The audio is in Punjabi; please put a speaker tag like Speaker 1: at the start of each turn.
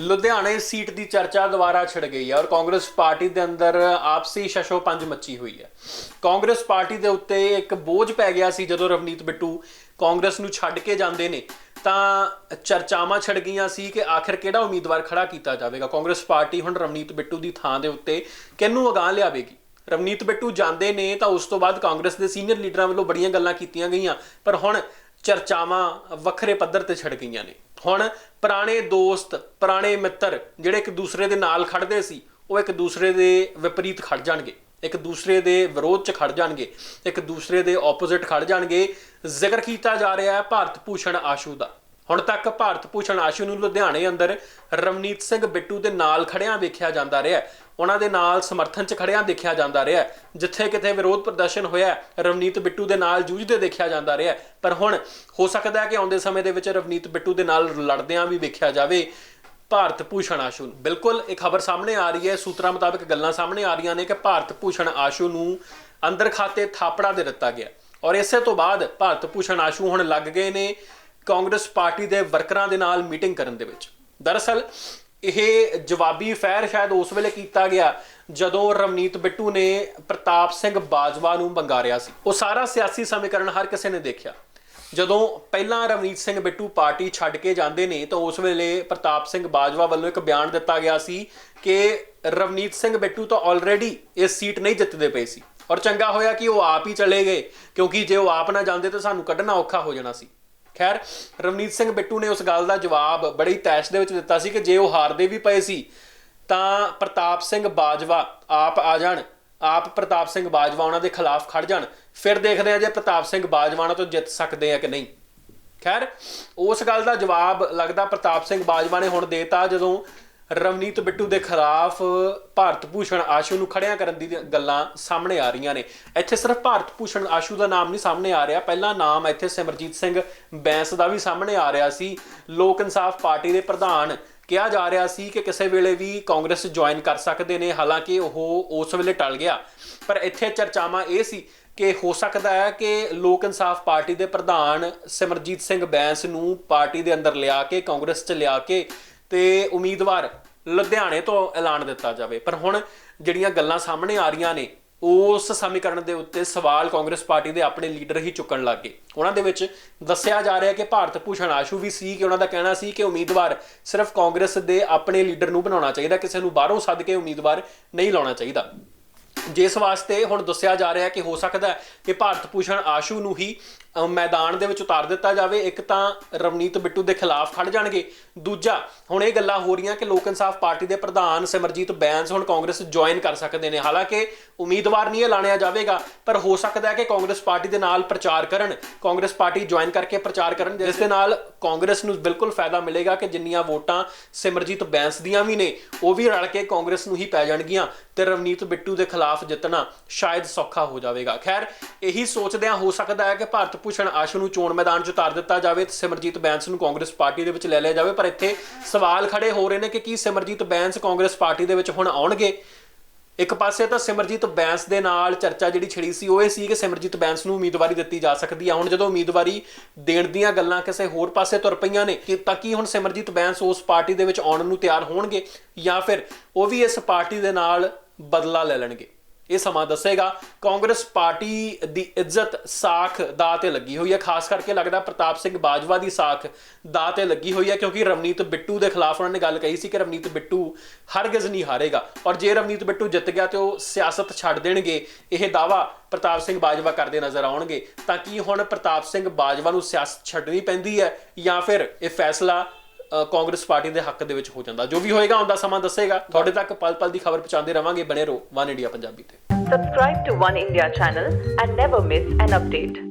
Speaker 1: ਲੁਧਿਆਣੇ ਸੀਟ ਦੀ ਚਰਚਾ ਦੁਬਾਰਾ ਛਿੜ ਗਈ ਹੈ ਔਰ ਕਾਂਗਰਸ ਪਾਰਟੀ ਦੇ ਅੰਦਰ ਆਪਸੀ ਸ਼ਸ਼ੋ ਪੰਜ ਮੱਚੀ ਹੋਈ ਹੈ। ਕਾਂਗਰਸ ਪਾਰਟੀ ਦੇ ਉੱਤੇ ਇੱਕ ਬੋਝ ਪੈ ਗਿਆ ਸੀ ਜਦੋਂ ਰਵਨੀਤ ਬਿੱਟੂ ਕਾਂਗਰਸ ਨੂੰ ਛੱਡ ਕੇ ਜਾਂਦੇ ਨੇ, ਤਾਂ ਚਰਚਾਵਾਂ ਛਿੜ ਗਈਆਂ ਸੀ ਕਿ ਆਖਿਰ ਕਿਹੜਾ ਉਮੀਦਵਾਰ ਖੜਾ ਕੀਤਾ ਜਾਵੇਗਾ। ਕਾਂਗਰਸ ਪਾਰਟੀ ਹੁਣ ਰਵਨੀਤ ਬਿੱਟੂ ਦੀ ਥਾਂ ਦੇ ਉੱਤੇ ਕਿਹਨੂੰ ਅਗਾਹ ਲਿਆਵੇਗੀ? ਰਵਨੀਤ ਬਿੱਟੂ ਜਾਂਦੇ ਨੇ ਤਾਂ ਉਸ ਤੋਂ ਬਾਅਦ ਕਾਂਗਰਸ ਦੇ ਸੀਨੀਅਰ ਲੀਡਰਾਂ ਵੱਲੋਂ ਬੜੀਆਂ ਗੱਲਾਂ ਕੀਤੀਆਂ ਗਈਆਂ, ਪਰ ਹੁਣ ਚਰਚਾਵਾਂ ਵੱਖਰੇ ਪੱਧਰ ਤੇ ਛਿੜ ਗਈਆਂ ਨੇ। ਹੁਣ ਪੁਰਾਣੇ ਦੋਸਤ, ਪੁਰਾਣੇ ਮਿੱਤਰ ਜਿਹੜੇ ਇੱਕ ਦੂਸਰੇ ਦੇ ਨਾਲ ਖੜਦੇ ਸੀ, ਉਹ ਇੱਕ ਦੂਸਰੇ ਦੇ ਵਿਪਰੀਤ ਖੜ ਜਾਣਗੇ। ਇੱਕ ਦੂਸਰੇ ਦੇ ਵਿਰੋਧ 'ਚ ਖੜ ਜਾਣਗੇ। ਇੱਕ ਦੂਸਰੇ ਦੇ ਆਪੋਜ਼ਿਟ ਖੜ ਜਾਣਗੇ। ਜ਼ਿਕਰ ਕੀਤਾ ਜਾ ਰਿਹਾ ਹੈ ਭਾਰਤ ਭੂਸ਼ਣ ਆਸ਼ੂ ਦਾ। ਹੁਣ ਤੱਕ ਭਾਰਤ ਭੂਸ਼ਣ ਆਸ਼ੂ ਨੂੰ ਲੁਧਿਆਣੇ ਅੰਦਰ ਰਵਨੀਤ ਸਿੰਘ ਬਿੱਟੂ ਦੇ ਨਾਲ ਖੜਿਆਂ ਵੇਖਿਆ ਜਾਂਦਾ ਰਿਹਾ ਹੈ। ਉਹਨਾਂ ਦੇ ਨਾਲ ਸਮਰਥਨ 'ਚ ਖੜਿਆਂ ਦੇਖਿਆ ਜਾਂਦਾ ਰਿਹਾ ਜਿੱਥੇ ਕਿਤੇ ਵਿਰੋਧ ਪ੍ਰਦਰਸ਼ਨ ਹੋਇਆ ਰਵਨੀਤ ਬਿੱਟੂ ਦੇ ਨਾਲ ਜੂਝਦੇ ਦੇਖਿਆ ਜਾਂਦਾ ਰਿਹਾ ਪਰ ਹੁਣ ਹੋ ਸਕਦਾ ਹੈ ਕਿ ਆਉਂਦੇ ਸਮੇਂ ਦੇ ਵਿੱਚ ਰਵਨੀਤ ਬਿੱਟੂ ਦੇ ਨਾਲ ਲੜਦਿਆਂ ਵੀ ਵੇਖਿਆ ਜਾਵੇ ਭਾਰਤ ਭੂਸ਼ਣ ਆਸ਼ੂ ਨੂੰ। ਬਿਲਕੁਲ ਇਹ ਖਬਰ ਸਾਹਮਣੇ ਆ ਰਹੀ ਹੈ। ਸੂਤਰਾਂ ਮੁਤਾਬਕ ਗੱਲਾਂ ਸਾਹਮਣੇ ਆ ਰਹੀਆਂ ਨੇ ਕਿ ਭਾਰਤ ਭੂਸ਼ਣ ਆਸ਼ੂ ਨੂੰ ਅੰਦਰ ਖਾਤੇ ਥਾਪੜਾ ਦੇ ਦਿੱਤਾ ਗਿਆ ਔਰ ਇਸੇ ਤੋਂ ਬਾਅਦ ਭਾਰਤ ਭੂਸ਼ਣ ਆਸ਼ੂ ਹੁਣ ਲੱਗ ਗਏ ਨੇ ਕਾਂਗਰਸ ਪਾਰਟੀ ਦੇ ਵਰਕਰਾਂ ਦੇ ਨਾਲ ਮੀਟਿੰਗ ਕਰਨ ਦੇ ਵਿੱਚ। ਦਰਅਸਲ, ਇਹ ਜਵਾਬੀ ਫੈਰ ਸ਼ਾਇਦ ਉਸ ਵੇਲੇ ਕੀਤਾ ਗਿਆ ਜਦੋਂ ਰਵਨੀਤ ਬਿੱਟੂ ਨੇ ਪ੍ਰਤਾਪ ਸਿੰਘ ਬਾਜਵਾ ਨੂੰ ਬੰਗਾਰਿਆ ਸੀ। ਉਹ ਸਾਰਾ ਸਿਆਸੀ ਸਮੀਕਰਨ ਹਰ ਕਿਸੇ ਨੇ ਦੇਖਿਆ। ਜਦੋਂ ਪਹਿਲਾਂ ਰਵਨੀਤ ਸਿੰਘ ਬਿੱਟੂ ਪਾਰਟੀ ਛੱਡ ਕੇ ਜਾਂਦੇ ਨੇ, ਤਾਂ ਉਸ ਵੇਲੇ ਪ੍ਰਤਾਪ ਸਿੰਘ ਬਾਜਵਾ ਵੱਲੋਂ ਇੱਕ ਬਿਆਨ ਦਿੱਤਾ ਗਿਆ ਸੀ ਕਿ ਰਵਨੀਤ ਸਿੰਘ ਬਿੱਟੂ ਤਾਂ ਆਲਰੇਡੀ ਇਸ ਸੀਟ ਨਹੀਂ ਜਿੱਤਦੇ ਪਏ ਸੀ। ਔਰ ਚੰਗਾ ਹੋਇਆ ਕਿ ਉਹ ਆਪ ਹੀ ਚਲੇ ਗਏ, ਕਿਉਂਕਿ ਜੇ ਉਹ ਆਪ ਨਾ ਜਾਂਦੇ ਤਾਂ ਸਾਨੂੰ ਕੱਢਣਾ ਔਖਾ ਹੋ ਜਾਣਾ ਸੀ। ਖੈਰ, ਰਵਨੀਤ ਸਿੰਘ ਬਿੱਟੂ ਨੇ ਉਸ ਗੱਲ ਦਾ ਜਵਾਬ ਬੜੀ ਤੈਸ਼ ਦੇ ਵਿੱਚ ਦਿੱਤਾ ਸੀ ਕਿ ਜੇ ਉਹ ਹਾਰਦੇ ਵੀ ਪਏ ਸੀ, ਤਾਂ ਪ੍ਰਤਾਪ ਸਿੰਘ ਬਾਜਵਾ ਆਪ ਆ ਜਾਣ। ਆਪ ਪ੍ਰਤਾਪ ਸਿੰਘ ਬਾਜਵਾ ਉਹਨਾਂ ਦੇ ਖਿਲਾਫ ਖੜ ਜਾਣ। ਫਿਰ ਦੇਖਦੇ ਆ ਜੇ ਪ੍ਰਤਾਪ ਸਿੰਘ ਬਾਜਵਾ ਉਹਨਾਂ ਤੋਂ ਜਿੱਤ ਸਕਦੇ ਆ ਕਿ ਨਹੀਂ। ਖੈਰ, ਉਸ ਗੱਲ ਦਾ ਜਵਾਬ ਲੱਗਦਾ ਪ੍ਰਤਾਪ ਸਿੰਘ ਬਾਜਵਾ ਨੇ ਹੁਣ ਦੇਤਾ ਜਦੋਂ ਰਵਨੀਤ ਬਿੱਟੂ ਦੇ ਖਿਲਾਫ ਭਾਰਤ ਭੂਸ਼ਣ ਆਸ਼ੂ ਨੂੰ ਖੜਿਆਂ ਕਰਨ ਦੀ ਗੱਲਾਂ ਸਾਹਮਣੇ ਆ ਰਹੀਆਂ ਨੇ। ਇੱਥੇ ਸਿਰਫ ਭਾਰਤ ਭੂਸ਼ਣ ਆਸ਼ੂ ਦਾ ਨਾਮ ਨਹੀਂ ਸਾਹਮਣੇ ਆ ਰਿਹਾ। ਪਹਿਲਾ ਨਾਮ ਇੱਥੇ ਸਿਮਰਜੀਤ ਸਿੰਘ ਬੈਂਸ ਦਾ ਵੀ ਸਾਹਮਣੇ ਆ ਰਿਹਾ ਸੀ। ਲੋਕ ਇਨਸਾਫ ਪਾਰਟੀ ਦੇ ਪ੍ਰਧਾਨ ਕਿਹਾ ਜਾ ਰਿਹਾ ਸੀ ਕਿ ਕਿਸੇ ਵੇਲੇ ਵੀ ਕਾਂਗਰਸ ਜੁਆਇਨ ਕਰ ਸਕਦੇ ਨੇ, ਹਾਲਾਂਕਿ ਉਹ ਉਸ ਵੇਲੇ ਟਲ ਗਿਆ। ਪਰ ਇੱਥੇ ਚਰਚਾਵਾਂ ਇਹ ਸੀ ਕਿ ਹੋ ਸਕਦਾ ਹੈ ਕਿ ਲੋਕ ਇਨਸਾਫ ਪਾਰਟੀ ਦੇ ਪ੍ਰਧਾਨ ਸਿਮਰਜੀਤ ਸਿੰਘ ਬੈਂਸ ਨੂੰ ਪਾਰਟੀ ਦੇ ਅੰਦਰ ਲਿਆ ਕੇ, ਕਾਂਗਰਸ 'ਚ ਲਿਆ ਕੇ ਤੇ ਉਮੀਦਵਾਰ ਲੁਧਿਆਣੇ ਤੋਂ ਐਲਾਨ ਦਿੱਤਾ ਜਾਵੇ। ਪਰ ਹੁਣ ਜਿਹੜੀਆਂ ਗੱਲਾਂ ਸਾਹਮਣੇ ਆ ਰਹੀਆਂ ਨੇ, ਉਸ ਸਮੀਕਰਨ ਦੇ ਉੱਤੇ ਸਵਾਲ ਕਾਂਗਰਸ ਪਾਰਟੀ ਦੇ ਆਪਣੇ ਲੀਡਰ ਹੀ ਚੁੱਕਣ ਲੱਗ। ਗਏ ਉਹਨਾਂ ਦੇ ਵਿੱਚ ਦੱਸਿਆ ਜਾ ਰਿਹਾ ਕਿ ਭਾਰਤ ਭੂਸ਼ਣ ਆਸ਼ੂ ਵੀ ਸੀ ਕਿ ਉਹਨਾਂ ਦਾ ਕਹਿਣਾ ਸੀ ਕਿ ਉਮੀਦਵਾਰ ਸਿਰਫ ਕਾਂਗਰਸ ਦੇ ਆਪਣੇ ਲੀਡਰ ਨੂੰ ਬਣਾਉਣਾ ਚਾਹੀਦਾ, ਕਿਸੇ ਨੂੰ ਬਾਹਰੋਂ ਸੱਦ ਕੇ ਉਮੀਦਵਾਰ ਨਹੀਂ ਲਾਉਣਾ ਚਾਹੀਦਾ। ਜਿਸ ਵਾਸਤੇ ਹੁਣ ਦੱਸਿਆ ਜਾ ਰਿਹਾ ਕਿ ਹੋ ਸਕਦਾ ਕਿ ਭਾਰਤ ਭੂਸ਼ਣ ਆਸ਼ੂ ਨੂੰ ਹੀ ਮੈਦਾਨ ਦੇ ਵਿੱਚ ਉਤਾਰ ਦਿੱਤਾ ਜਾਵੇ। ਇੱਕ ਤਾਂ ਰਵਨੀਤ ਬਿੱਟੂ ਦੇ ਖਿਲਾਫ ਖੜ ਜਾਣਗੇ। ਦੂਜਾ, ਹੁਣ ਇਹ ਗੱਲਾਂ ਹੋ ਰਹੀਆਂ ਕਿ ਲੋਕ ਇਨਸਾਫ ਪਾਰਟੀ ਦੇ ਪ੍ਰਧਾਨ ਸਿਮਰਜੀਤ ਬੈਂਸ ਹੁਣ ਕਾਂਗਰਸ ਜੁਆਇਨ ਕਰ ਸਕਦੇ ਨੇ। ਹਾਲਾਂਕਿ ਉਮੀਦਵਾਰ ਨਹੀਂ ਐਲਾਨਿਆ ਜਾਵੇਗਾ, ਪਰ ਹੋ ਸਕਦਾ ਹੈ ਕਿ ਕਾਂਗਰਸ ਪਾਰਟੀ ਦੇ ਨਾਲ ਪ੍ਰਚਾਰ ਕਰਨ। ਕਾਂਗਰਸ ਪਾਰਟੀ ਜੁਆਇਨ ਕਰਕੇ ਪ੍ਰਚਾਰ ਕਰਨ, ਜਿਸ ਦੇ ਨਾਲ ਕਾਂਗਰਸ ਨੂੰ ਬਿਲਕੁਲ ਫਾਇਦਾ ਮਿਲੇਗਾ ਕਿ ਜਿੰਨੀਆਂ ਵੋਟਾਂ ਸਿਮਰਜੀਤ ਬੈਂਸ ਦੀਆਂ ਵੀ ਨੇ, ਉਹ ਵੀ ਰਲ ਕੇ ਕਾਂਗਰਸ ਨੂੰ ਹੀ ਪੈ ਜਾਣਗੀਆਂ। ਤੇ ਰਵਨੀਤ ਬਿੱਟੂ ਦੇ ਖਿਲਾਫ ਜਿੱਤਣਾ ਸ਼ਾਇਦ ਸੌਖਾ ਹੋ ਜਾਵੇਗਾ। ਖੈਰ, ਇਹੀ ਸੋਚਦਿਆਂ ਹੋ ਸਕਦਾ ਹੈ ਕਿ ਭਾਰਤ ਭੂਸ਼ਣ ਆਸ਼ੂ ਨੂੰ ਚੋਣ ਮੈਦਾਨ 'ਚ ਉਤਾਰ ਦਿੱਤਾ ਜਾਵੇ ਤੇ ਸਿਮਰਜੀਤ ਬੈਂਸ ਨੂੰ ਕਾਂਗਰਸ ਪਾਰਟੀ ਦੇ ਵਿੱਚ ਲੈ ਲਿਆ ਜਾਵੇ। ਪਰ ਇੱਥੇ ਸਵਾਲ ਖੜੇ ਹੋ ਰਹੇ ਨੇ ਕਿ ਕੀ ਸਿਮਰਜੀਤ ਬੈਂਸ ਕਾਂਗਰਸ ਪਾਰਟੀ ਦੇ ਵਿੱਚ ਹੁਣ ਆਉਣਗੇ? ਇੱਕ ਪਾਸੇ ਤਾਂ ਸਿਮਰਜੀਤ ਬੈਂਸ ਦੇ ਨਾਲ ਚਰਚਾ ਜਿਹੜੀ ਛਿੜੀ ਸੀ, ਉਹ ਇਹ ਸੀ ਕਿ ਸਿਮਰਜੀਤ ਬੈਂਸ ਨੂੰ ਉਮੀਦਵਾਰੀ ਦਿੱਤੀ ਜਾ ਸਕਦੀ ਆ। ਹੁਣ ਜਦੋਂ ਉਮੀਦਵਾਰੀ ਦੇਣ ਦੀਆਂ ਗੱਲਾਂ ਕਿਸੇ ਹੋਰ ਪਾਸੇ ਤੁਰ ਪਈਆਂ ਨੇ, ਕਿ ਤਾਂ ਕੀ ਹੁਣ ਸਿਮਰਜੀਤ ਬੈਂਸ ਉਸ ਪਾਰਟੀ ਦੇ ਵਿੱਚ ਆਉਣ ਨੂੰ ਤਿਆਰ ਹੋਣਗੇ? ਜਾਂ ਫਿਰ ਉਹ ਵੀ ਇਸ ਪਾਰਟੀ ਦੇ ਨਾਲ ਬਦਲਾ ਲੈ ਲੈਣਗੇ। ਇਹ ਸਮਾਂ ਦੱਸੇਗਾ, ਕਾਂਗਰਸ ਪਾਰਟੀ ਦੀ ਇੱਜ਼ਤ ਸਾਖ ਦਾ ਤੇ ਲੱਗੀ ਹੋਈ ਹੈ। ਖਾਸ ਕਰਕੇ ਲੱਗਦਾ ਪ੍ਰਤਾਪ ਸਿੰਘ ਬਾਜਵਾ ਦੀ ਸਾਖ ਦਾ ਤੇ ਲੱਗੀ ਹੋਈ ਹੈ, ਕਿਉਂਕਿ ਰਵਨੀਤ ਬਿੱਟੂ ਦੇ ਖਿਲਾਫ ਉਹਨਾਂ ਨੇ ਗੱਲ ਕਹੀ ਸੀ ਕਿ ਰਵਨੀਤ ਬਿੱਟੂ ਹਰਗਿਜ਼ ਨਹੀਂ ਹਾਰੇਗਾ। ਔਰ ਜੇ ਰਵਨੀਤ ਬਿੱਟੂ ਜਿੱਤ ਗਿਆ ਤੇ ਉਹ ਸਿਆਸਤ ਛੱਡ ਦੇਣਗੇ, ਇਹ ਦਾਵਾ ਪ੍ਰਤਾਪ ਸਿੰਘ ਬਾਜਵਾ ਕਰਦੇ ਨਜ਼ਰ ਆਉਣਗੇ। ਤਾਂ ਕੀ ਹੁਣ ਪ੍ਰਤਾਪ ਸਿੰਘ ਬਾਜਵਾ ਨੂੰ ਸਿਆਸਤ ਛੱਡਣੀ ਪੈਂਦੀ ਹੈ ਜਾਂ ਫਿਰ ਇਹ ਫੈਸਲਾ ਕਾਂਗਰਸ ਪਾਰਟੀ ਦੇ ਹੱਕ ਦੇ ਵਿੱਚ ਹੋ ਜਾਂਦਾ। ਜੋ ਵੀ ਹੋਏਗਾ ਆਉਂਦਾ ਸਮਾਂ ਦੱਸੇਗਾ। ਤੁਹਾਡੇ ਤੱਕ ਪਲ ਪਲ ਦੀ ਖਬਰ ਪਹੁੰਚਾਉਂਦੇ ਰਵਾਂਗੇ। ਬਣੇ ਰਹੋ। ਵਨ ਇੰਡੀਆ ਪੰਜਾਬੀ ਤੇ।
Speaker 2: Subscribe to One India channel and never miss an update.